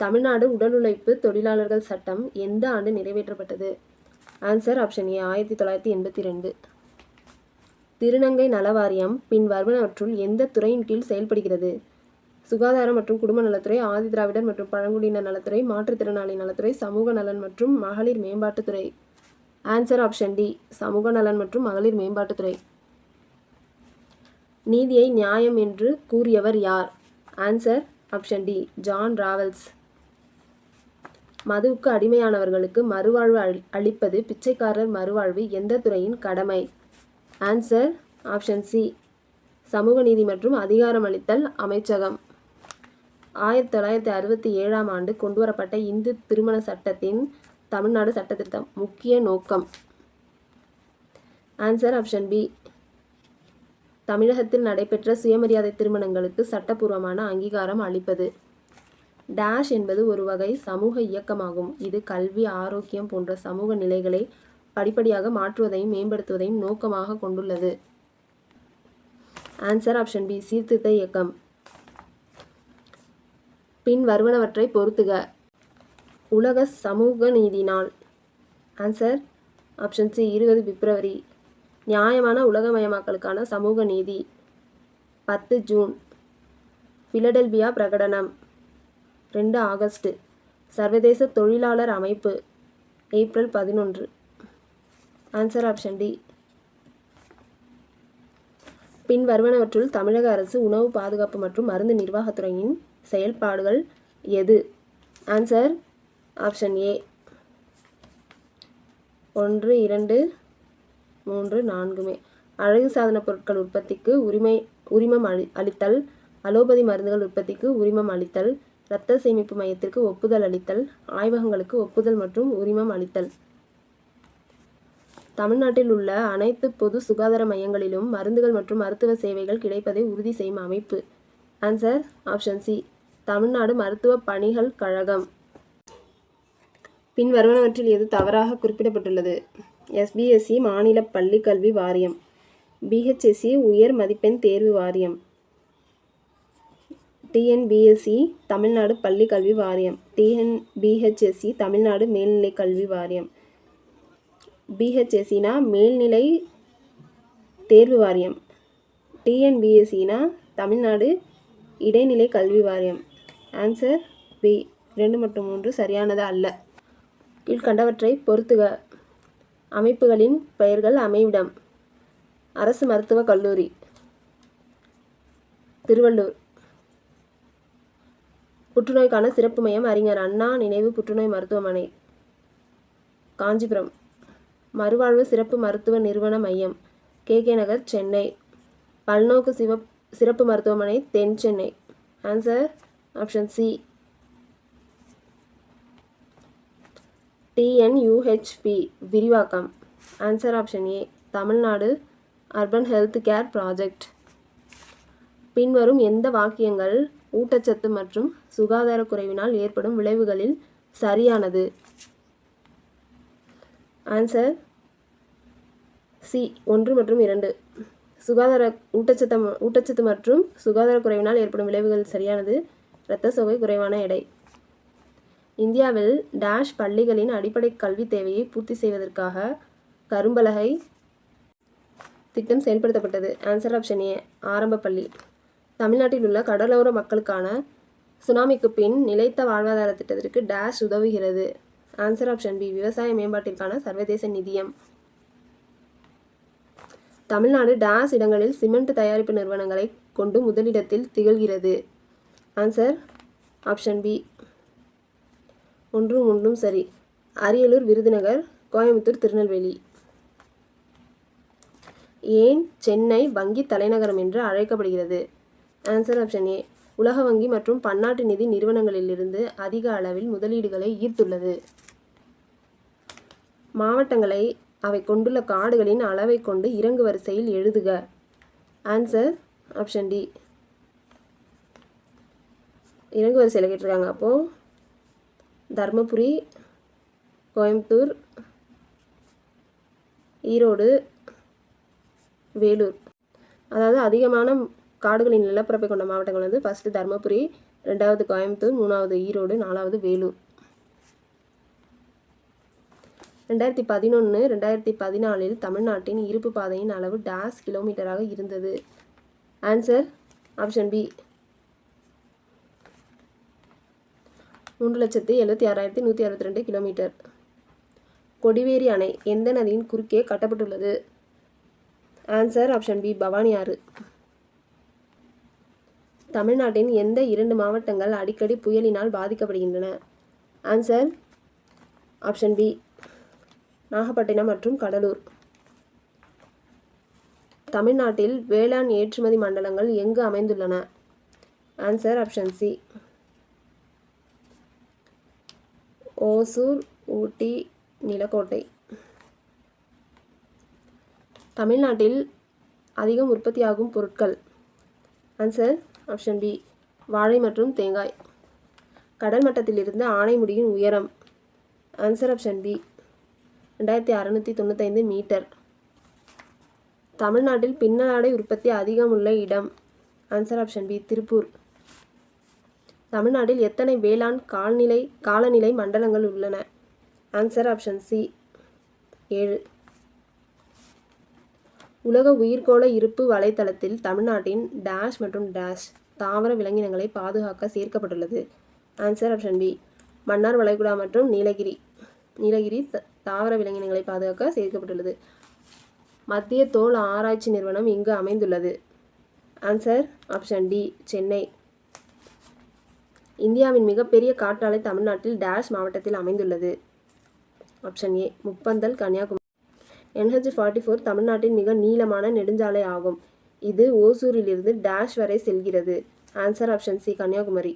தமிழ்நாடு உடல் உழைப்பு தொழிலாளர்கள் சட்டம் எந்த ஆண்டு நிறைவேற்றப்பட்டது? ஆன்சர் ஆப்ஷன் ஏ ஆயிரத்தி தொள்ளாயிரத்தி எண்பத்தி ரெண்டு. திருநங்கை நலவாரியம் பின் வருவனவற்றுள் எந்த துறையின் கீழ் செயல்படுகிறது? சுகாதாரம் மற்றும் குடும்ப நலத்துறை ஆதி திராவிடர் மற்றும் பழங்குடியினர் நலத்துறை மாற்றுத்திறனாளி நலத்துறை சமூக நலன் மற்றும் மகளிர் மேம்பாட்டுத்துறை ஆன்சர் ஆப்ஷன் டி சமூக நலன் மற்றும் மகளிர் மேம்பாட்டுத்துறை நீதியை நியாயம் என்று கூறியவர் யார்? Answer option D John Rawls மதுவுக்கு அடிமையானவர்களுக்கு மறுவாழ்வு அளி- அளிப்பது பிச்சைக்காரர் மறுவாழ்வு எந்த துறையின் கடமை? ஆன்சர் ஆப்ஷன் சி சமூக நீதி மற்றும் அதிகாரமளித்தல் அமைச்சகம். ஆயிரத்தி தொள்ளாயிரத்தி அறுபத்தி ஏழாம் ஆண்டு கொண்டுவரப்பட்ட இந்து திருமண சட்டத்தின் தமிழ்நாடு சட்டத்திருத்தம் முக்கிய நோக்கம். ஆன்சர் ஆப்ஷன் பி தமிழகத்தில் நடைபெற்ற சுயமரியாதை திருமணங்களுக்கு சட்டப்பூர்வமான அங்கீகாரம் அளிப்பது. டேஷ் என்பது ஒரு வகை சமூக இயக்கமாகும். இது கல்வி ஆரோக்கியம் போன்ற சமூக நிலைகளை படிப்படியாக மாற்றுவதையும் மேம்படுத்துவதையும் நோக்கமாக கொண்டுள்ளது. ஆன்சர் ஆப்ஷன் பி சீர்திருத்த இயக்கம். பின் வருவனவற்றை பொறுத்துக. உலக சமூக நீதி நாள் ஆன்சர் ஆப்ஷன் சி இருபது பிப்ரவரி. நியாயமான உலகமயமாக்கலுக்கான சமூக நீதி. பத்து ஜூன். பிலடெல்பியா பிரகடனம். ரெண்டு ஆகஸ்ட். சர்வதேச தொழிலாளர் அமைப்பு ஏப்ரல் பதினொன்று. ஆன்சர் ஆப்ஷன் டி பின் வருவனவற்றுள் தமிழக அரசு உணவு பாதுகாப்பு மற்றும் மருந்து நிர்வாகத்துறையின் செயல்பாடுகள் எது? ஆன்சர் ஆப்ஷன் ஏ ஒன்று இரண்டு மூன்று நான்குமே அழகு சாதன பொருட்கள் உற்பத்திக்கு உரிமை உரிமம் அளி அளித்தல். அலோபதி மருந்துகள் உற்பத்திக்கு உரிமம் அளித்தல். இரத்த சேமிப்பு மையத்திற்கு ஒப்புதல் அளித்தல் ஆய்வகங்களுக்கு ஒப்புதல் மற்றும் உரிமம் அளித்தல். தமிழ்நாட்டில் உள்ள அனைத்து பொது சுகாதார மையங்களிலும் மருந்துகள் மற்றும் மருத்துவ சேவைகள் கிடைப்பதை உறுதி செய்யும் அமைப்பு. ஆன்சர் ஆப்ஷன் சி தமிழ்நாடு மருத்துவ பணிகள் கழகம். பின் வருவனவற்றில் எது தவறாக குறிப்பிடப்பட்டுள்ளது? எஸ்பிஎஸ்சி மாநில பள்ளி கல்வி வாரியம். பிஹெச்எஸ்சி உயர் மதிப்பெண் தேர்வு வாரியம். டிஎன்பிஎஸ்சி தமிழ்நாடு பள்ளி கல்வி வாரியம் டிஎன்பிஹெச்எஸ்சி தமிழ்நாடு மேல்நிலை கல்வி வாரியம். பிஹெச்எஸ்சினா மேல்நிலை தேர்வு வாரியம். டிஎன்பிஎஸ்சினா தமிழ்நாடு இடைநிலை கல்வி வாரியம். Answer B. இரண்டு மற்றும் மூன்று சரியானது அல்ல. கீழ்கண்டவற்றை பொறுத்துக. அமைப்புகளின் பெயர்கள் அமைவிடம். அரசு மருத்துவக் கல்லூரி. திருவள்ளூர். புற்றுநோய்க்கான சிறப்பு மையம் அறிஞர் அண்ணா நினைவு புற்றுநோய் மருத்துவமனை காஞ்சிபுரம். மறுவாழ்வு சிறப்பு மருத்துவ நிறுவன மையம் கே. கே. நகர் சென்னை. பல்நோக்கு சிவ சிறப்பு மருத்துவமனை தென் Chennai. Answer option C TNUHP விரிவாக்கம். Answer option A Tamil Nadu urban health care project பின்வரும் எந்த வாக்கியங்கள் ஊட்டச்சத்து மற்றும் சுகாதார குறைவினால் ஏற்படும் விளைவுகளில் சரியானது. ஆன்சர் சி ஒன்று மற்றும் இரண்டு. சுகாதார ஊட்டச்சத்து ஊட்டச்சத்து மற்றும் சுகாதார குறைவினால் ஏற்படும் விளைவுகள் சரியானது. இரத்த சோகை குறைவான எடை. இந்தியாவில் டேஷ் பள்ளிகளின் அடிப்படை கல்வி தேவையை பூர்த்தி செய்வதற்காக கரும்பலகை திட்டம் செயல்படுத்தப்பட்டது. ஆன்சர் ஆப்ஷன் ஏ ஆரம்ப பள்ளி. தமிழ்நாட்டில் உள்ள கடலோர மக்களுக்கான சுனாமிக்கு பின் நிலைத்த வாழ்வாதார திட்டத்திற்கு டேஷ் உதவுகிறது. ஆன்சர் ஆப்ஷன் பி விவசாய மேம்பாட்டிற்கான சர்வதேச நிதியம். தமிழ்நாடு டேஷ் இடங்களில் சிமெண்ட் தயாரிப்பு நிறுவனங்களை கொண்டு முதலிடத்தில் திகழ்கிறது. ஆன்சர் ஆப்ஷன் பி ஒன்றும் ஒன்றும் சரி. அரியலூர் விருதுநகர் கோயம்புத்தூர் திருநெல்வேலி. ஏன் சென்னை வங்கி தலைநகரம் என்று அழைக்கப்படுகிறது? Answer option A. உலக வங்கி மற்றும் பன்னாட்டு நிதி நிறுவனங்களிலிருந்து அதிக அளவில் முதலீடுகளை ஈர்த்துள்ளது. மாவட்டங்களை அவை கொண்டுள்ள காடுகளின் அளவை கொண்டு இறங்கு வரிசையில் எழுதுக. Answer option D. இறங்கு வரிசையில் கேட்டிருக்காங்க. அப்போது தர்மபுரி கோயம்புத்தூர் ஈரோடு வேலூர். அதாவது அதிகமான காடுகளின் நிலப்பரப்பை கொண்ட மாவட்டங்கள் வந்து ஃபஸ்ட்டு தர்மபுரி ரெண்டாவது கோயம்புத்தூர் மூணாவது ஈரோடு நாலாவது வேலூர். ரெண்டாயிரத்தி பதினொன்று ரெண்டாயிரத்தி பதினாலில் தமிழ்நாட்டின் இருப்பு பாதையின் அளவு டேஸ் கிலோமீட்டராக இருந்தது. ஆன்சர் ஆப்ஷன் பி மூன்று லட்சத்தி எழுபத்தி ஆறாயிரத்தி நூற்றி அறுபத்தி ரெண்டு கிலோமீட்டர் கொடிவேரி அணை எந்த நதியின் குறுக்கே கட்டப்பட்டுள்ளது? ஆன்சர் ஆப்ஷன் பி பவானி ஆறு. தமிழ்நாட்டின் எந்த இரண்டு மாவட்டங்கள் அடிக்கடி புயலினால் பாதிக்கப்படுகின்றன? ஆன்சர் ஆப்ஷன் பி நாகப்பட்டினம் மற்றும் கடலூர். தமிழ்நாட்டில் வேளாண் ஏற்றுமதி மண்டலங்கள் எங்கு அமைந்துள்ளன? Answer option C Hosur Ooty Nilakottai. தமிழ்நாட்டில் அதிகம் உற்பத்தியாகும் பொருட்கள். ஆன்சர் ஆப்ஷன் பி வாழை மற்றும் தேங்காய். கடல் மட்டத்திலிருந்து ஆனைமுடியின் உயரம். ஆன்சர் ஆப்ஷன் பி ரெண்டாயிரத்தி அறநூற்றி தொண்ணூத்தைந்து மீட்டர். தமிழ்நாட்டில் பின்னலாடை உற்பத்தி அதிகம் உள்ள இடம். Answer option B Tiruppur. தமிழ்நாட்டில் எத்தனை வேளாண் கால்நிலை காலநிலை மண்டலங்கள் உள்ளன? ஆன்சர் ஆப்ஷன் சி ஏழு. உலக உயிர்கோள இருப்பு வலைத்தளத்தில் தமிழ்நாட்டின் டேஷ் மற்றும் டேஷ் தாவர விலங்கினங்களை பாதுகாக்க சேர்க்கப்பட்டுள்ளது. ஆன்சர் ஆப்ஷன் பி மன்னார் வளைகுடா மற்றும் நீலகிரி. நீலகிரி த- தாவர விலங்கினங்களை பாதுகாக்க சேர்க்கப்பட்டுள்ளது. மத்திய தோல் ஆராய்ச்சி நிறுவனம் இங்கு அமைந்துள்ளது. Answer option D Chennai. இந்தியாவின் மிகப்பெரிய காற்றாலை தமிழ்நாட்டில் டேஷ் மாவட்டத்தில் அமைந்துள்ளது. Option A Muppandal Kanyakumari NH forty four தமிழ்நாட்டின் மிக நீளமான நெடுஞ்சாலை ஆகும். இது ஓசூரிலிருந்து டேஷ் வரை செல்கிறது. Answer option C Kanyakumari.